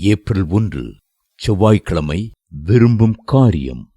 April ஒன்று செவ்வாய்க்கிழமை விரும்பும் காரியம்.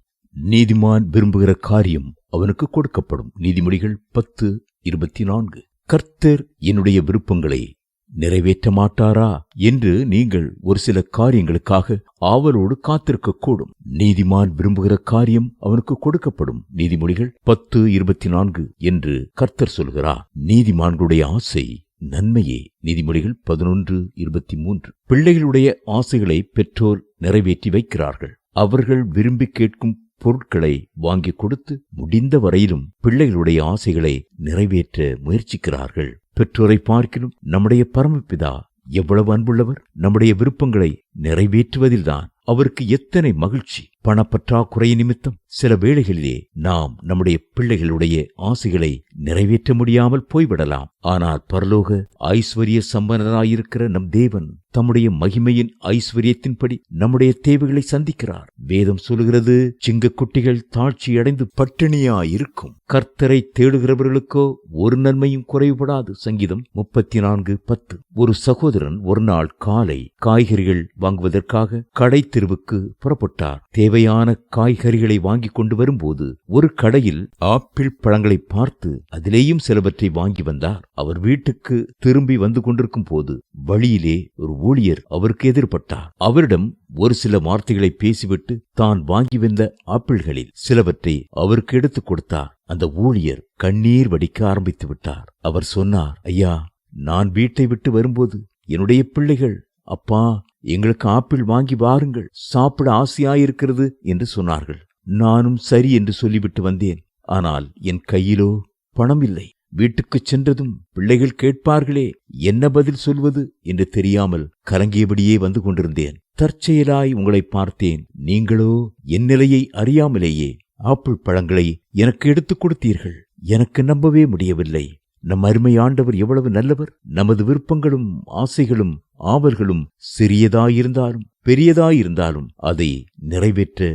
நீதிமான் விரும்புகிற காரியம் அவனுக்கு கொடுக்கப்படும். நீதிமொழிகள் பத்து இருபத்தி நான்கு கர்த்தர் என்னுடைய விருப்பங்களை நிறைவேற்ற மாட்டாரா என்று நீங்கள் ஒரு சில காரியங்களுக்காக ஆவலோடு காத்திருக்கக்கூடும் நீதிமான் விரும்புகிற காரியம் அவனுக்கு கொடுக்கப்படும். நீதிமொழிகள் பத்து இருபத்தி நான்கு என்று கர்த்தர் சொல்கிறார். நீதிமான்களுடைய ஆசை நன்மையே. நீதிமொழிகள் பதினொன்று இருபத்தி மூன்று. பிள்ளைகளுடைய ஆசைகளை பெற்றோர் நிறைவேற்றி வைக்கிறார்கள். அவர்கள் விரும்பி கேட்கும் பொருட்களை வாங்கி கொடுத்து முடிந்த வரையிலும் பிள்ளைகளுடைய ஆசைகளை நிறைவேற்ற முயற்சிக்கிறார்கள். பெற்றோரை பார்க்கிலும் நம்முடைய பரமபிதா எவ்வளவு அன்புள்ளவர். நம்முடைய விருப்பங்களை நிறைவேற்றுவதில்தான் அவருக்கு எத்தனை மகிழ்ச்சி. பணப்பற்றாக்குறை நிமித்தம் சில வேளைகளிலே நாம் நம்முடைய பிள்ளைகளுடைய ஆசைகளை நிறைவேற்ற முடியாமல் போய்விடலாம். ஆனால் பரலோக ஐஸ்வர்ய சம்பனராயிருக்கிற நம் தேவன் தம்முடைய மகிமையின் ஐஸ்வர்யத்தின்படி நம்முடைய தேவைகளை சந்திக்கிறார். வேதம் சொல்கிறது சிங்கக்குட்டிகள் தாழ்ச்சியடைந்து பட்டினியாயிருக்கும். கர்த்தரை தேடுகிறவர்களுக்கோ ஒரு நன்மையும் குறைவுபடாது. சங்கீதம் முப்பத்தி நான்கு பத்து. ஒரு சகோதரன் ஒரு நாள் காலை காய்கறிகள் வாங்குவதற்காக கடை தெருவுக்கு புறப்பட்டார். தேவையான காய்கறிகளை வாங்கி கொண்டு வரும்போது ஒரு கடையில் ஆப்பிள் பழங்களை பார்த்து அதிலேயும் சிலவற்றை வாங்கி வந்தார். அவர் வீட்டுக்கு திரும்பி வந்து கொண்டிருக்கும் போது வழியிலே ஒரு ஊழியர் அவருக்கு எதிர்பட்டார். அவரிடம் ஒரு சில வார்த்தைகளை பேசிவிட்டு தான் வாங்கி வந்த ஆப்பிள்களில் சிலவற்றை அவருக்கு எடுத்துக் கொடுத்தார். அந்த ஊழியர் கண்ணீர் வடிக்க ஆரம்பித்து விட்டார். அவர் சொன்னார் ஐயா நான் வீட்டை விட்டு வரும்போது என்னுடைய பிள்ளைகள் அப்பா எங்களுக்கு ஆப்பிள் வாங்கி வாருங்கள் சாப்பிட ஆசையாயிருக்கிறது என்று சொன்னார்கள். நானும் சரி என்று சொல்லிவிட்டு வந்தேன். ஆனால் என் கையிலோ பணம் இல்லை வீட்டுக்குச் சென்றதும் பிள்ளைகள் கேட்பார்களே என்ன பதில் சொல்வது என்று தெரியாமல் கலங்கியபடியே வந்து கொண்டிருந்தேன். தற்செயலாய் உங்களை பார்த்தேன். நீங்களோ என் நிலையை அறியாமலேயே ஆப்பிள் பழங்களை எனக்கு எடுத்துக் கொடுத்தீர்கள். எனக்கு நம்பவே முடியவில்லை. நம் அருமை ஆண்டவர் எவ்வளவு நல்லவர். நமது விருப்பங்களும் ஆசைகளும் ஆவல்களும் சிறியதாயிருந்தாலும் பெரியதாயிருந்தாலும் அதை நிறைவேற்ற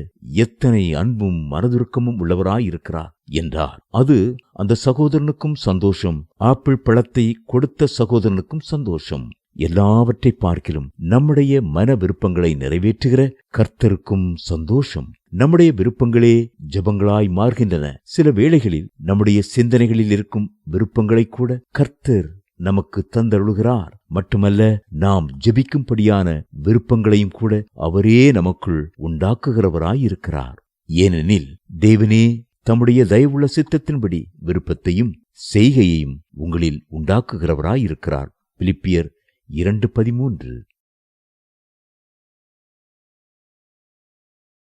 எத்தனை அன்பும் மனதுருக்கமும் உள்ளவராயிருக்கிறார் என்றார். அது அந்த சகோதரனுக்கும் சந்தோஷம் ஆப்பிள் பழத்தை கொடுத்த சகோதரனுக்கும் சந்தோஷம். எல்லாவற்றை பார்க்கிலும் நம்முடைய மன விருப்பங்களை நிறைவேற்றுகிற கர்த்தருக்கும் சந்தோஷம். நம்முடைய விருப்பங்களே ஜபங்களாய் மாறுகின்றன. சில வேளைகளில் நம்முடைய சிந்தனைகளில் இருக்கும் விருப்பங்களை கூட கர்த்தர் நமக்கு தந்தருளுகிறார். மட்டுமல்ல நாம் ஜபிக்கும்படியான விருப்பங்களையும் கூட அவரே நமக்குள் உண்டாக்குகிறவராயிருக்கிறார். ஏனெனில் தேவனே தம்முடைய தயவுள்ள சித்தத்தின்படி விருப்பத்தையும் செய்கையையும் உங்களில் உண்டாக்குகிறவராயிருக்கிறார். பிலிப்பியர் இரண்டு பதிமூன்று.